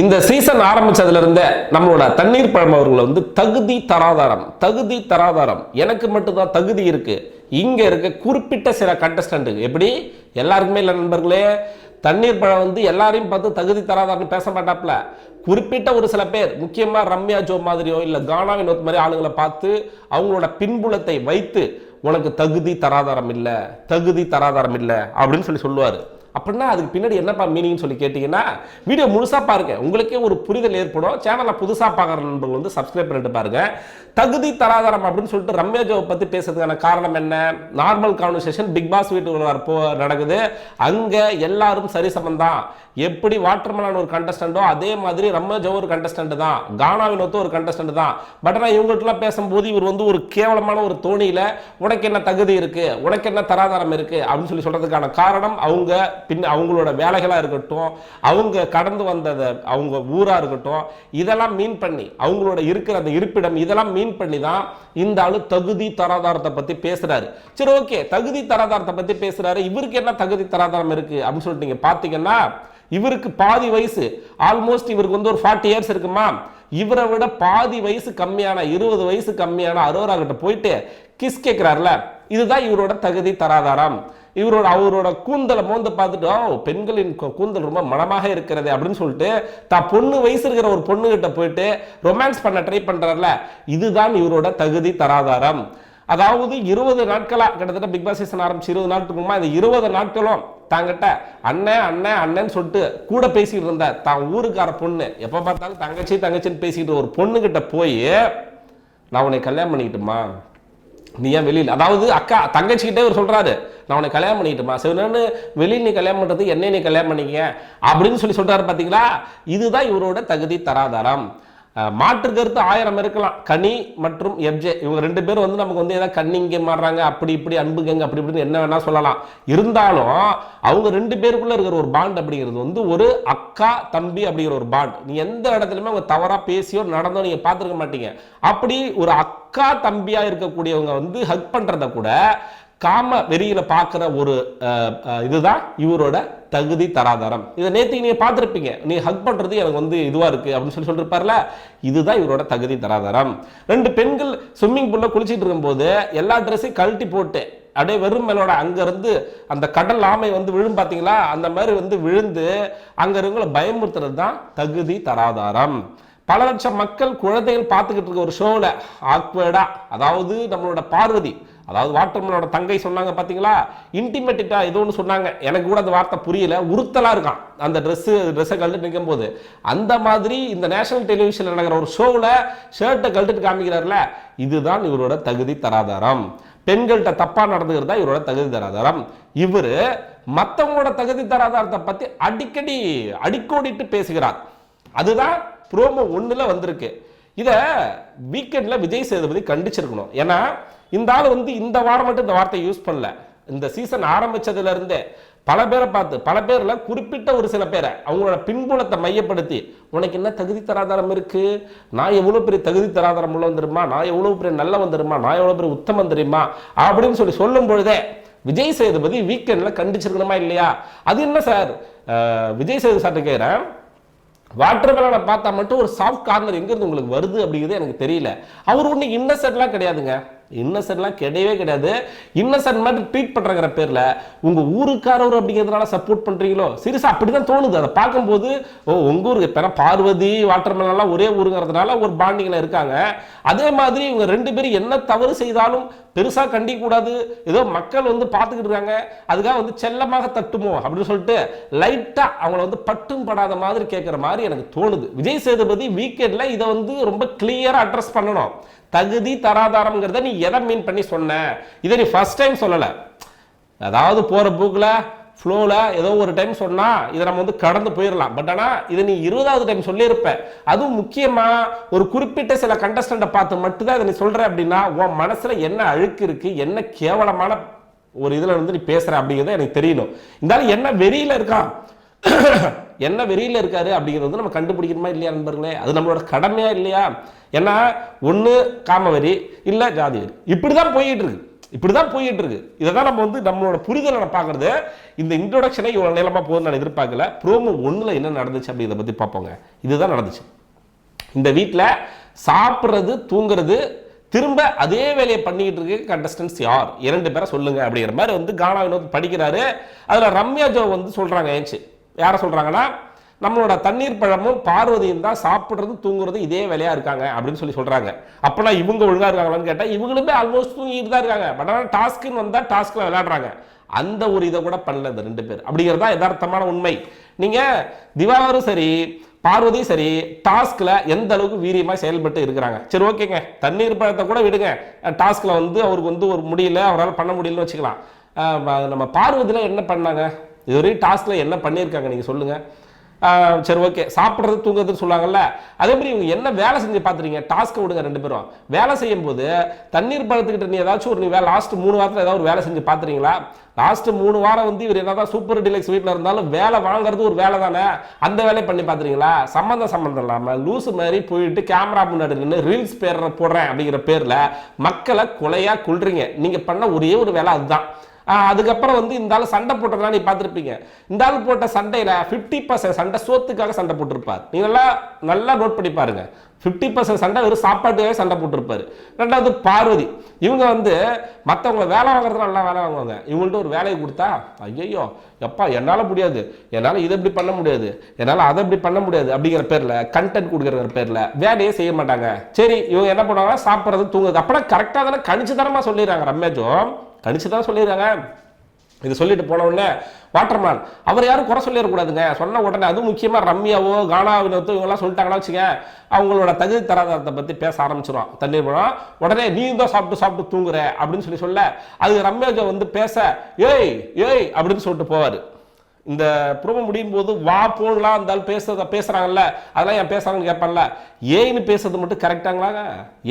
இந்த சீசன் ஆரம்பிச்சதுலேருந்தே நம்மளோட தண்ணீர் பழம் அவர்கள் வந்து தகுதி தராதாரம் தகுதி தராதாரம். எனக்கு மட்டும்தான் தகுதி இருக்கு. இங்க இருக்க குறிப்பிட்ட சில கண்டஸ்டண்ட்டுக்கு எப்படி? எல்லாருக்குமே இல்லை நண்பர்களே. தண்ணீர் பழம் வந்து எல்லாரையும் பார்த்து தகுதி தராதாரம்னு பேச மாட்டாப்ல. குறிப்பிட்ட ஒரு சில பேர் முக்கியமாக ரம்யா ஜோ மாதிரியோ இல்லை கானாவின் ஒரு மாதிரி ஆளுங்களை பார்த்து அவங்களோட பின்புலத்தை வைத்து உனக்கு தகுதி தராதாரம் இல்லை தகுதி தராதாரம் இல்லை அப்படின்னு சொல்லி சொல்லுவார். அப்படின்னா அதுக்கு பின்னாடி என்னப்பா மீனிங் சொல்லி கேட்டிங்கன்னா வீடியோ முழுசாக பாருங்க. உங்களுக்கே ஒரு புரிதல் ஏற்படும். சேனலை புதுசாக பார்க்குற நண்பர்கள் வந்து சப்ஸ்கிரைப் பண்ணிட்டு பாருங்க. தகுதி தராதரம் அப்படின்னு சொல்லிட்டு ரம்யா ஜோவை பற்றி பேசுறதுக்கான காரணம் என்ன? நார்மல் கான்வர்சேஷன் பிக் பாஸ் வீட்டுக்குள்ள போ நடக்குது. அங்கே எல்லாரும் சரி சமந்தான். எப்படி வாட்டர்மலான ஒரு கண்டஸ்டண்டோ அதே மாதிரி ரம்யா ஜோ ஒரு கண்டஸ்டண்ட் தான். கானா வினோத்தும் ஒரு கண்டஸ்டண்ட் தான். பட் ஆனால் இவங்கள்ட்டலாம் பேசும்போது இவர் வந்து ஒரு கேவலமான ஒரு தோணியில் உனக்கு என்ன தகுதி இருக்குது உனக்கு என்ன தராதாரம் இருக்குது அப்படின்னு சொல்லி சொல்கிறதுக்கான காரணம் அவங்க பின் அவங்களோட வேலைகளா இருக்கட்டும் அவங்க கடந்து வந்ததை அவங்க ஊரா இருக்கட்டும் இதெல்லாம் மீன் பண்ணி அவங்களோட இருக்கிற அந்த இருப்பிடம் இதெல்லாம் மீன் பண்ணி தான் இந்த ஆளு தகுதி தராதாரத்தை பத்தி பேசுறாரு. சரி ஓகே தகுதி தராதாரத்தை பத்தி பேசுறாரு. இவருக்கு என்ன தகுதி தராதாரம் இருக்கு அப்படின்னு சொல்லிட்டு நீங்கள் பார்த்தீங்கன்னா இவருக்கு பாதி வயசு ஆல்மோஸ்ட் இவருக்கு வந்து ஒரு ஃபார்ட்டி இயர்ஸ் இருக்குமா? இவரை விட பாதி வயசு கம்மியான இருபது வயசு கம்மியான அரோரா கிட்ட போயிட்டு கிஸ் கேட்கிறாருல இதுதான் இவரோட தகுதி தராதாரம். இவரோட அவரோட கூந்தலை மோந்து பார்த்துட்டு ஓ பெண்களின் கூந்தல் ரொம்ப மனமாக இருக்கிறது அப்படின்னு சொல்லிட்டு தான் பொண்ணு வயசு இருக்கிற ஒரு பொண்ணுகிட்ட போயிட்டு ரொமான்ஸ் பண்ண ட்ரை பண்ணுறாருல இதுதான் இவரோட தகுதி தராதாரம். அதாவது இருபது நாட்களாக கிட்டத்தட்ட பிக் பாஸ் சீசன் ஆரம்பிச்சு இருபது நாட்களுக்கு முன்னாடி இந்த இருபது நாட்களும் தாங்கிட்ட அண்ணன் அண்ணன் அண்ணன் சொல்லிட்டு கூட பேசிட்டு இருந்த தான் ஊருக்கார பொண்ணு எப்போ பார்த்தாலும் தங்கச்சி தங்கச்சின்னு பேசிக்கிட்டு ஒரு பொண்ணுக்கிட்ட போய் நான் உன்னை கல்யாணம் பண்ணிக்கிட்டுமா? நீ ஏன் வெளியில் அதாவது அக்கா தங்கச்சிக்கிட்டே இவர் சொல்கிறாரு நான் உன்னை கல்யாணம் பண்ணிக்கிட்டுமா? சிவனு வெளியில் நீ கல்யாணம் பண்ணுறது என்னை நீ கல்யாணம் பண்ணிக்க அப்படின்னு சொல்லி சொல்கிறாரு பார்த்தீங்களா இதுதான் இவரோட தகுதி தராதாரம். மாற்று கருத்து ஆயிரம் இருக்கலாம். கனி மற்றும் எப்ஜே இவங்க ரெண்டு பேரும் வந்து நமக்கு வந்து ஏதாவது கண்ணிங்க மாறுறாங்க அப்படி இப்படி அன்புகங்க அப்படி இப்படின்னு என்ன வேணா சொல்லலாம். இருந்தாலும் அவங்க ரெண்டு பேருக்குள்ள இருக்கிற ஒரு பாண்ட் அப்படிங்கிறது வந்து ஒரு அக்கா தம்பி அப்படிங்கிற ஒரு பாண்ட் நீ எந்த இடத்துலையுமே அவங்க தவறாக பேசியோ நடந்தோ நீங்கள் பார்த்துருக்க மாட்டீங்க. அப்படி ஒரு அக்கா தம்பியாக இருக்கக்கூடியவங்க வந்து ஹக் பண்ணுறத கூட காம வெறியில பார்க்குற ஒரு இதுதான் இவரோட தகுதி தராதரம். இதை நேற்று நீங்க பார்த்துருப்பீங்க. நீ ஹக் பண்றது எனக்கு வந்து இதுவா இருக்கு அப்படின்னு சொல்லி சொல்லிருப்பார்ல. இதுதான் இவரோட தகுதி தராதரம். ரெண்டு பெண்கள் ஸ்விம்மிங் பூல்ல குளிச்சுட்டு இருக்கும்போது எல்லா ட்ரெஸ்ஸையும் கழட்டி போட்டு அப்படியே வெறும் மேலோட அங்கேருந்து அந்த கடல் ஆமை வந்து விழும் பார்த்தீங்களா? அந்த மாதிரி வந்து விழுந்து அங்கே இருக்கவங்களை பயமுறுத்துறது தான் தகுதி தராதாரம். பல லட்சம் மக்கள் குழந்தைகள் பார்த்துக்கிட்டு இருக்க ஒரு ஷோவில் ஆக்வேர்டாக அதாவது நம்மளோட பார்வதி அதாவது வாட்டர்மனோட தங்கை சொன்னாங்க பார்த்தீங்களா இன்டிமேட்டா ஏதோ ஒன்று சொன்னாங்க. எனக்கு கூட அந்த வார்த்தை புரியல. உறுத்தலா இருக்கான். அந்த ட்ரெஸ்ஸு ட்ரெஸ்ஸை கழட்டு நிற்கும் போது அந்த மாதிரி இந்த நேஷனல் டெலிவிஷனில் நடக்கிற ஒரு ஷோவில் ஷர்ட்டை கழட்டுட்டு காமிக்கிறார்ல இதுதான் இவரோட தகுதி தராதாரம். பெண்கள்கிட்ட தப்பாக நடந்துக்கிறது தான் இவரோட தகுதி தராதாரம். இவர் மற்றவங்களோட தகுதி தராதாரத்தை பற்றி அடிக்கடி அடிக்கோடிட்டு பேசுகிறார். அதுதான் ப்ரோமோ ஒன்றில் வந்திருக்கு. இதை வீக்கெண்டில் விஜய் சேதுபதி கண்டிச்சிருக்கணும். ஏன்னா இந்த ஆள் வந்து இந்த வாரம் மட்டும் இந்த வார்த்தையை யூஸ் பண்ணல. இந்த சீசன் ஆரம்பிச்சதுலேருந்தே பல பேரை பார்த்து பல பேரில் குறிப்பிட்ட ஒரு சில பேரை அவங்களோட பின்புலத்தை மையப்படுத்தி உனக்கு என்ன தகுதி தராதாரம் இருக்குது நான் எவ்வளோ பெரிய தகுதி தராதாரம் உள்ளவன் தெரியுமா? நான் எவ்வளோ பெரிய நல்லவன் தெரியுமா? நான் எவ்வளோ பெரிய உத்தமம் தெரியுமா? அப்படின்னு சொல்லி சொல்லும் பொழுதே விஜய் சேதுபதி வீக்கெண்டில் கண்டிச்சிருக்கணுமா இல்லையா? அது என்ன சார்? விஜய் சேது சார்ட்ட கேட்குறேன் வாட்டர் மெலனை பார்த்தா மட்டும் ஒரு சாஃப்ட் கார்னர் எங்கேருந்து உங்களுக்கு வருது அப்படிங்கிறது எனக்கு தெரியல. அவர் ஒன்றும் இன்னசென்ட்லாம் கிடையாதுங்க. இன்னசென்ட்லாம் கிடையவே கிடையாது. இன்னசென்ட் மாதிரி ட்ரீட் பண்ணுறங்கிற பேர்ல உங்கள் ஊருக்காரவர் அப்படிங்கிறதுனால சப்போர்ட் பண்ணுறீங்களோ சீரியஸாக அப்படி அப்படிதான் தோணுது. அதை பார்க்கும்போது ஓ உங்க ஊருக்கு இப்போ பார்வதி வாட்டர்மேலாம் ஒரே ஊருங்கிறதுனால ஒரு பாண்டிங்கில் இருக்காங்க. அதே மாதிரி இவங்க ரெண்டு பேரும் என்ன தவறு செய்தாலும் பெருசாக கண்டிக்க கூடாது. ஏதோ மக்கள் வந்து பார்த்துக்கிட்டு இருக்காங்க. அதுக்காக வந்து செல்லமாக தட்டுமோ அப்படின்னு சொல்லிட்டு லைட்டாக அவங்கள வந்து பட்டும் படாத மாதிரி கேட்குற மாதிரி எனக்கு தோணுது. விஜய் சேதுபதி வீக்கெண்டில் இதை வந்து ரொம்ப கிளியராக அட்ரஸ் பண்ணணும். தகுதி தராதாரம்ங்கிறத நீ எதை மீன் பண்ணி சொன்ன? இதை நீ ஃபர்ஸ்ட் டைம் சொல்லலை. அதாவது போகிற பூக்கில் ஃப்ளோவில் ஏதோ ஒரு டைம் சொன்னால் இதை நம்ம வந்து கடந்து போயிடலாம் பட் ஆனால் இதை நீ இருபதாவது டைம் சொல்லியிருப்ப. அதுவும் முக்கியமாக ஒரு குறிப்பிட்ட சில கண்டஸ்டண்ட்டை பார்த்து மட்டும்தான் இதை நீ சொல்கிற அப்படின்னா உன் மனசில் என்ன அழுக்கு இருக்குது என்ன கேவலமான ஒரு இதில் வந்து நீ பேசுகிற அப்படிங்கிறத எனக்கு தெரியணும். இருந்தாலும் என்ன வெறியில் இருக்கான்? என்ன வெறியில் இருக்காரு அப்படிங்கிறது வந்து நம்ம கண்டுபிடிக்கணுமா இல்லையா நண்பர்களே? அது நம்மளோட கடமையா இல்லையா? ஏன்னா ஒன்று காம இல்லை ஜாதி வெறி. இப்படிதான் போயிட்டு இருக்கு. இப்படிதான் போயிட்டு இருக்கு இதை தான் நம்ம வந்து நம்மளோட புரிதலை நான் பார்க்குறது. இந்த இன்ட்ரோடக்ஷனை இவ்வளோ நீளமா போகுதுன்னு நான் எதிர்பார்க்கல. ப்ரோமோ ஒன்றில் என்ன நடந்துச்சு அப்படிங்கிறத பற்றி பார்ப்போங்க. இதுதான் நடந்துச்சு. இந்த வீட்டில் சாப்பிட்றது தூங்குறது திரும்ப அதே வேலையை பண்ணிக்கிட்டு இருக்கு கண்டஸ்டன்ஸ் யார்? இரண்டு பேரை சொல்லுங்க அப்படிங்கிற மாதிரி வந்து கானா வினோத் படிக்கிறாரு. அதில் ரம்யா ஜோ வந்து சொல்கிறாங்க ஏச்சு யாரை சொல்கிறாங்கன்னா நம்மளோட தண்ணீர் பழமும் பார்வதியும் தான் சாப்பிட்றது தூங்குறது இதே வேலையா இருக்காங்க அப்படின்னு சொல்லி சொல்றாங்க. அப்பனா இவங்க ஒழுங்கா இருக்காங்களான்னு கேட்டா இவங்களுமே ஆல்மோஸ்ட் தூங்கிட்டு தான் இருக்காங்க. பட் ஆனால் டாஸ்க்குன்னு வந்தா டாஸ்க்ல விளையாடுறாங்க. அந்த ஒரு இதை கூட பண்ணல இந்த ரெண்டு பேர். அப்படிங்கிறதா யதார்த்தமான உண்மை. நீங்க திவாகரும் சரி பார்வதி சரி டாஸ்க்ல எந்த அளவுக்கு வீரியமா செயல்பட்டு இருக்கிறாங்க? சரி ஓகேங்க. தண்ணீர் பழத்தை கூட விடுங்க. டாஸ்க்ல வந்து அவருக்கு வந்து ஒரு முடியல அவரால் பண்ண முடியலன்னு வச்சுக்கலாம். நம்ம பார்வதியில என்ன பண்ணாங்க? இதுவரையும் டாஸ்க்ல என்ன பண்ணியிருக்காங்க? நீங்க சொல்லுங்க. சரி ஓகே. சாப்பிட்றது தூங்குறதுன்னு சொல்லுவாங்கல்ல அதே மாதிரி இவங்க என்ன வேலை செஞ்சு பார்த்துறீங்க டாஸ்க்கை விடுங்க ரெண்டு பேரும். வேலை செய்யும் போது தண்ணீர் பழத்துக்கிட்ட நீ ஏதாச்சும் ஒரு நீ வேலை லாஸ்ட் மூணு வாரத்தில் ஏதாவது ஒரு வேலை செஞ்சு பார்த்துறீங்களா? லாஸ்ட் மூணு வாரம் வந்து இவர் என்னதான் சூப்பர் டிலக்ஸ் வீட்டில் இருந்தாலும் வேலை வாங்குறது ஒரு வேலை தானே? அந்த வேலையை பண்ணி பார்த்துறீங்களா? சம்மந்தம் சம்மந்தம் இல்லாமல் லூஸ் மாதிரி போயிட்டு கேமரா முன்னாடி நின்று ரீல்ஸ் பேர் போடுறேன் அப்படிங்கிற பேரில் மக்களை கொலையாக கொள்றீங்க நீங்கள் பண்ண ஒரே ஒரு வேலை அதுதான். அதுக்கப்புறம் வந்து இந்த ஆள் சண்டை போட்டதெல்லாம் நீ பார்த்துருப்பீங்க. இந்த ஆள் போட்ட சண்டையில் ஃபிஃப்டி பர்சன்ட் சண்டை சோத்துக்காக சண்டை போட்டிருப்பார். நீங்க நல்லா நல்லா நோட் பண்ணி பாருங்க. ஃபிஃப்டி பர்சன்ட் சண்டை வெறும் சாப்பாட்டுக்காக சண்டை போட்டிருப்பாரு. ரெண்டாவது பார்வதி. இவங்க வந்து மற்றவங்க வேலை வாங்குறது நல்லா வேலை வாங்குவாங்க. இவங்கள்ட்ட ஒரு வேலையை கொடுத்தா ஐயோ எப்பா என்னால் முடியாது. என்னால் இதை இப்படி பண்ண முடியாது. என்னால் அதை இப்படி பண்ண முடியாது அப்படிங்கிற பேரில் கண்டென்ட் கொடுக்குற பேரில் வேலையே செய்ய மாட்டாங்க. சரி இவங்க என்ன பண்ணுவாங்க சாப்பிட்றது தூங்குறது. அப்படின்னா கரெக்டாக தானே கணிச்சு தரமாக சொல்லிடுறாங்க ரம்யாஜோ கணிச்சு தான் சொல்லிடுறாங்க இது சொல்லிட்டு போன உடனே வாட்டர்மேன் அவர் யாரும் குறை சொல்லிடக்கூடாதுங்க. சொன்ன உடனே அதுவும் முக்கியமாக ரம்யாவோ கானா வினோத்தோ இவங்கெல்லாம் சொல்லிட்டாங்கன்னா வச்சுக்க அவங்களோட தகுதி தராதரத்தை பற்றி பேச ஆரம்பிச்சிடும் தண்ணீர் பழம் உடனே நீ தான் சாப்பிட்டு சாப்பிட்டு தூங்குற அப்படின்னு சொல்லி சொல்ல அது ரம்யாஜோ வந்து பேச ஏய் ஏய் அப்படின்னு சொல்லிட்டு போவார். இந்த ப்ரோமோ முடியும் போது வா போன்லாம் இருந்தாலும் பேசுறத பேசுகிறாங்கல்ல அதெல்லாம் ஏன் பேசுகிறாங்கன்னு கேட்பான்ல. ஏன்னு பேசுறது மட்டும் கரெக்டாங்களாங்க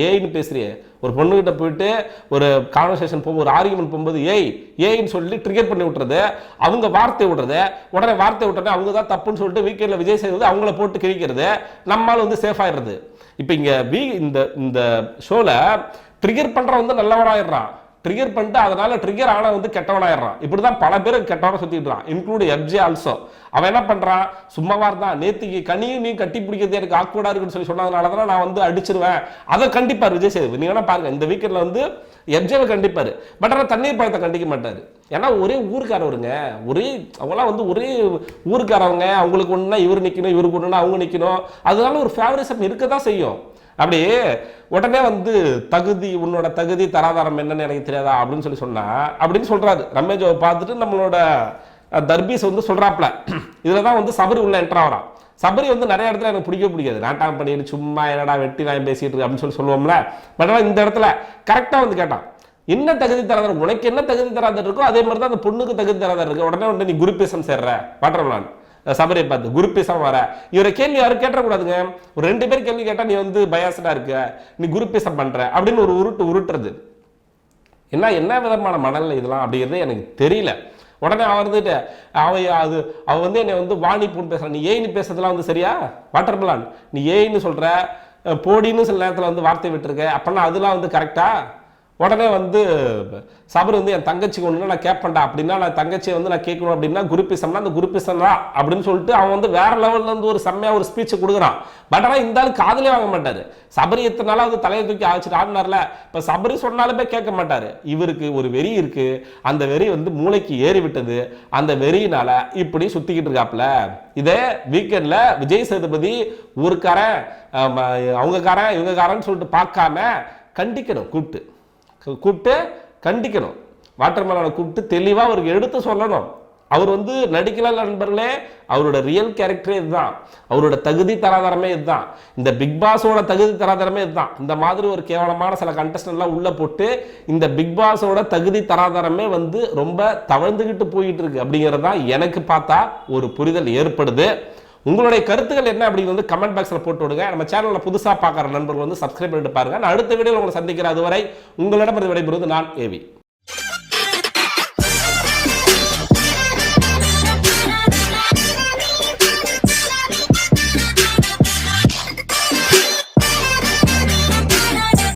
ஏன்னு பேசுறியே. ஒரு பொண்ணுகிட்ட போயிட்டு ஒரு கான்வர்சேஷன் போகும்போது ஒரு ஆர்குமெண்ட் போகும்போது ஏய் ஏன்னு சொல்லி ட்ரிகர் பண்ணி விட்டுறது அவங்க வார்த்தை விடுறது உடனே வார்த்தை விட்டோன்னே அவங்க தான் தப்புன்னு சொல்லிட்டு வீக்கெண்டில் விஜய் செய்வது அவங்கள போட்டு கிழிக்கிறது நம்மால் வந்து சேஃப் ஆயிடுறது. இப்போ இங்கே வீ இந்த இந்த ஷோவில் ட்ரிகர் பண்ணுறவன் வந்து நல்லவனாயிடுறான். ட்ரிகர் பண்ணிட்டு அதனால ட்ரிகர் ஆன வந்து கெட்டவனாயிடுறான். இப்படிதான் பல பேர் கெட்டவன சுற்றிடுறான் இருக்கான் இன்க்ளூட் எஃப்ஜே ஆல்சோ அவன் என்ன பண்ணுறான் சும்மாவா இருந்தான். நேத்திக்கு கனியும் நீ கட்டி பிடிக்கிறது எனக்கு ஆக்வர்டாக இருக்குன்னு சொல்லி சொன்னதுனால தான் நான் வந்து அடிச்சிருவேன். அதை கண்டிப்பார் விஜய் சேதுபதி. நீங்க வேணா பாருங்க இந்த வீக்கெண்டில் வந்து எஃப்ஜேவை கண்டிப்பார். பட் ஆனால் தண்ணீர் பழத்தை கண்டிக்க மாட்டார். ஏன்னா ஒரே ஊருக்காரவருங்க. ஒரே அவங்களாம் வந்து ஒரே ஊருக்காரவங்க. அவங்களுக்கு ஒன்றுனா இவர் நிற்கணும் இவருக்கு ஒன்றுனா அவங்க நிற்கணும் அதனால ஒரு ஃபேவரிசம் இருக்க தான் செய்யும். அப்படி உடனே வந்து தகுதி உன்னோட தகுதி தராதாரம் என்னன்னு எனக்கு தெரியாதா அப்படின்னு சொல்லி சொன்னா அப்படின்னு சொல்றாரு. ரமேஜாவை பார்த்துட்டு நம்மளோட தர்பீஸ் வந்து சொல்றாப்ல இதுல தான் வந்து சபரி உள்ள என்டர் ஆகிறான் சபரி வந்து நிறைய இடத்துல எனக்கு பிடிக்கவே பிடிக்காது. நாட்டாம் பண்ணிட்டு சும்மா என்னடா வெட்டி நான் பேசிட்டு இருக்கு அப்படின்னு சொல்லி சொல்லுவோம்ல. பட் ஆனால் இந்த இடத்துல கரெக்டாக வந்து கேட்டான். என்ன தகுதி தராதர்? உனக்கு என்ன தகுதி தராதர் இருக்கோ அதே மாதிரி தான் அந்த பொண்ணுக்கு தகுதி தராதர் இருக்கு. உடனே உடனே நீ குருப்பேசம் சேர்ற. வாட்டர்மலான் சபரியை பார்த்து குருப்பேசம் வர. இவரை கேள்வி யாரும் கேட்டக்கூடாதுங்க ஒரு ரெண்டு பேர் கேள்வி கேட்டால் நீ வந்து பயாசடாக இருக்க. நீ குருப்பேசம் பண்ணுற அப்படின்னு ஒரு உருட்டு உருட்டுறது. என்ன என்ன விதமான மணல் இதெல்லாம் அப்படிங்கிறது எனக்கு தெரியல. உடனே அவன் வந்துட்டு அவ அது அவன் வந்து என்னை வந்து வாணி பூன்னு நீ ஏன்னு பேசுறதுலாம் வந்து சரியா? வாட்டர் பிளான் நீ ஏன்னு சொல்கிற போடின்னு சில நேரத்தில் வந்து வார்த்தை விட்டுருக்க. அப்பனா அதெல்லாம் வந்து கரெக்டாக உடனே வந்து சபர் வந்து என் தங்கச்சிக்கு ஒன்று நான் கேட்பேன்டா அப்படின்னா நான் தங்கச்சியை வந்து நான் கேட்கணும் அப்படின்னா குருப்பிசம்னா அந்த குருப்பிசம் அப்படின்னு சொல்லிட்டு அவன் வந்து வேற லெவல்ல இருந்து ஒரு செம்மையாக ஒரு ஸ்பீச் கொடுக்குறான். பட் ஆனால் இந்த ஆளு காதலே வாங்க மாட்டாரு. சபரி எத்தனால வந்து தலையை தூக்கி ஆச்சுட்டு ஆடினார்ல? இப்போ சபரி சொன்னாலுமே கேட்க மாட்டாரு. இவருக்கு ஒரு வெறி இருக்கு. அந்த வெறி வந்து மூளைக்கு ஏறி விட்டது அந்த வெறியினால இப்படி சுத்திக்கிட்டு இருக்காப்ல. இதே வீக்கெண்ட்ல விஜய் சேதுபதி ஊருக்காரன் காரன் அவங்கக்காரன் இவங்கக்காரன்னு சொல்லிட்டு பார்க்காம கண்டிக்கணும் கூப்பிட்டு. கூப்பிட்டு கண்டிக்கணும். வாட்டர்மேலனை கூப்பிட்டு தெளிவாக அவருக்கு எடுத்து சொல்லணும். அவர் வந்து நடிக்கல நண்பர்களே அவரோட ரியல் கேரக்டரே இதுதான். அவரோட தகுதி தராதரமே இதுதான். இந்த பிக் பாஸோட தகுதி தராதரமே இதுதான். இந்த மாதிரி ஒரு கேவலமான சில கண்டஸ்டன்ட்லாம் உள்ளே போட்டு இந்த பிக் பாஸோட தகுதி தராதரமே வந்து ரொம்ப தவழ்ந்துக்கிட்டு போயிட்டு இருக்கு. அப்படிங்கிறது தான் எனக்கு பார்த்தா ஒரு புரிதல் ஏற்படுது. உங்களுடைய கருத்துக்கள் என்ன அப்படின்னு வந்து கமெண்ட் பாக்ஸில் போட்டு விடுங்க. நம்ம சேனலில் புதுசாக பார்க்குற நண்பர்கள் வந்து சப்ஸ்கிரைப் பண்ணிட்டு பாருங்க. நான் அடுத்த வீடியோவில் உங்களை சந்திக்கிற அதுவரை உங்களிடம் விடைபெறுவது நான் ஏவி